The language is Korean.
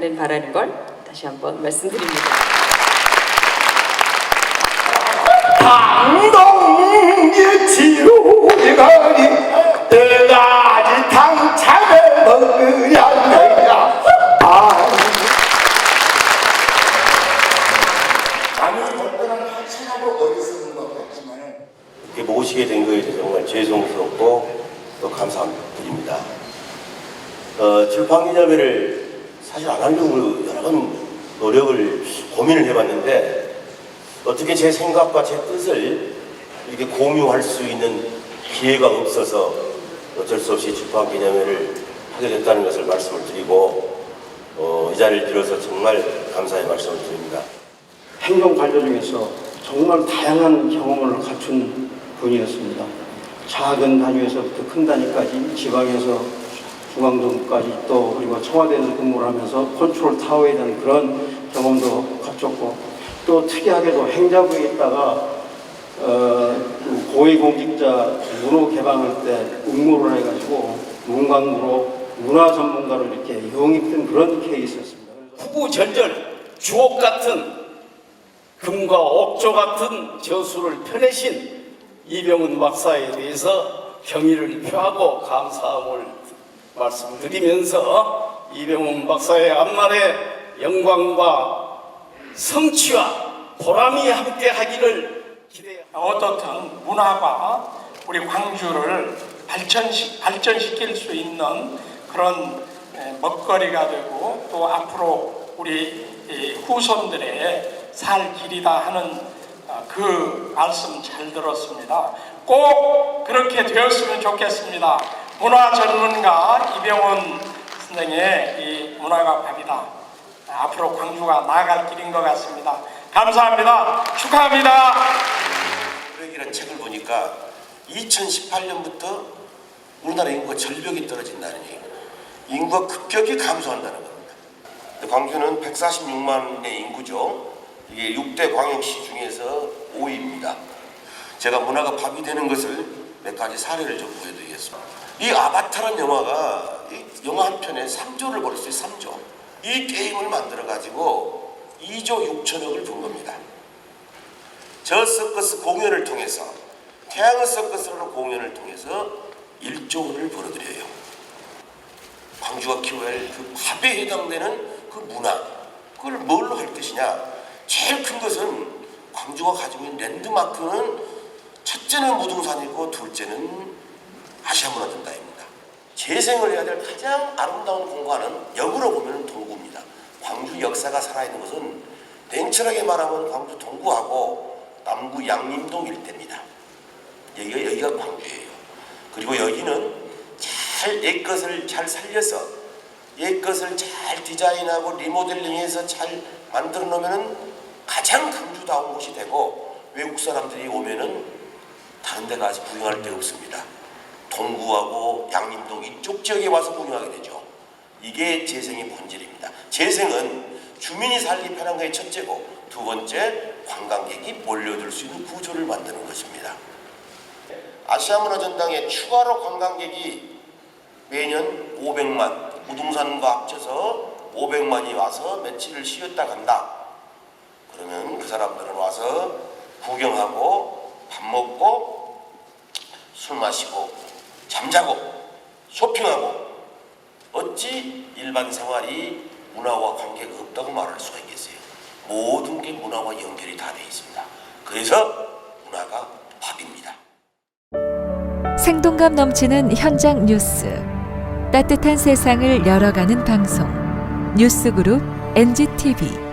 생각하는 바라는 걸 다시 한번 말씀드립니다. 강동이치로 이가리 내가지 당차게 먹으랴 내가 아 나는 어떠한 학생하고 어디서 것 같지만은 이렇게 모시게 된 거에 대해서 정말 죄송스럽고 또 감사드립니다. 어, 출판기념회를 사실 안 하려고 여러 번 노력을 고민을 해봤는데 어떻게 제 생각과 제 뜻을 이렇게 공유할 수 있는 기회가 없어서 어쩔 수 없이 출판기념회를 하게 됐다는 것을 말씀을 드리고 어, 이 자리를 빌어서 정말 감사의 말씀을 드립니다. 행정 관료 중에서 정말 다양한 경험을 갖춘 분이었습니다. 작은 단위에서부터 큰 단위까지 지방에서 중앙정부까지 또 그리고 청와대에서 근무를 하면서 컨트롤 타워에 대한 그런 경험도 갖췄고 또 특이하게도 행자부에 있다가 어, 그 고위공직자 문호 개방할 때 응모를 해가지고 문광부로 문화 전문가로 이렇게 영입된 그런 케이스였습니다. 그래서 후부절절 주옥 같은 금과 옥조 같은 저수를 펴내신 이병훈 박사에 대해서 경의를 표하고 감사함을 말씀드리면서 이병훈 박사의 앞날에 영광과 성취와 보람이 함께 하기를 기대합니다. 어떻든 문화가 우리 광주를 발전시, 발전시킬 수 있는 그런 에, 먹거리가 되고 또 앞으로 우리 이 후손들의 살 길이다 하는 어, 그 말씀 잘 들었습니다. 꼭 그렇게 되었으면 좋겠습니다. 문화 전문가 이병헌 선생의 이 문화가 밥이다. 앞으로 광주가 나아갈 길인 것 같습니다. 감사합니다. 축하합니다. 계획이라는 책을 보니까 2018년부터 우리나라 인구가 절벽이 떨어진다는 얘기예요. 인구가 급격히 감소한다는 겁니다. 광주는 146만의 인구죠. 이게 6대 광역시 중에서 5위입니다. 제가 문화가 밥이 되는 것을 몇 가지 사례를 좀 보여드리겠습니다. 이 아바타라는 영화가 이 영화 한 편에 3조를 벌었어요. 3조. 이 게임을 만들어 가지고 2조 6천억을 번 겁니다. 저 서커스 공연을 통해서 태양의 서커스라는 공연을 통해서 1조 원을 벌어들여요. 광주가 키워야 할그 밥에 해당되는 그 문화 그걸 뭘로 할 것이냐 제일 큰 것은 광주가 가지고 있는 랜드마크는 첫째는 무등산이고 둘째는 아시아 문화전당입니다. 재생을 해야 될 가장 아름다운 공간은 역으로 보면 동구입니다. 광주 역사가 살아있는 것은 냉철하게 말하면 광주 동구하고 남구 양림동 일대입니다. 여기가, 여기가 광주예요. 그리고 여기는 잘 옛 것을 잘 살려서 옛 것을 잘 디자인하고 리모델링해서 잘 만들어 놓으면 가장 강주다운 곳이 되고 외국 사람들이 오면은 다른 데 가서 구경할 데 없습니다. 동구하고 양림동 이쪽 지역에 와서 구경하게 되죠. 이게 재생의 본질입니다. 재생은 주민이 살기 편한 것이 첫째고 두 번째 관광객이 몰려들 수 있는 구조를 만드는 것입니다. 아시아문화전당에 추가로 관광객이 매년 500만 우등산과 합쳐서 500만이 와서 며칠을 쉬었다 간다. 그러면 그 사람들은 와서 구경하고 밥 먹고 술 마시고 잠자고 쇼핑하고 어찌 일반 생활이 문화와 관계가 없다고 말할 수가 있겠어요. 모든 게 문화와 연결이 다돼 있습니다. 그래서 문화가 밥입니다. 생동감 넘치는 현장 뉴스. 따뜻한 세상을 열어가는 방송. 뉴스그룹 NGTV.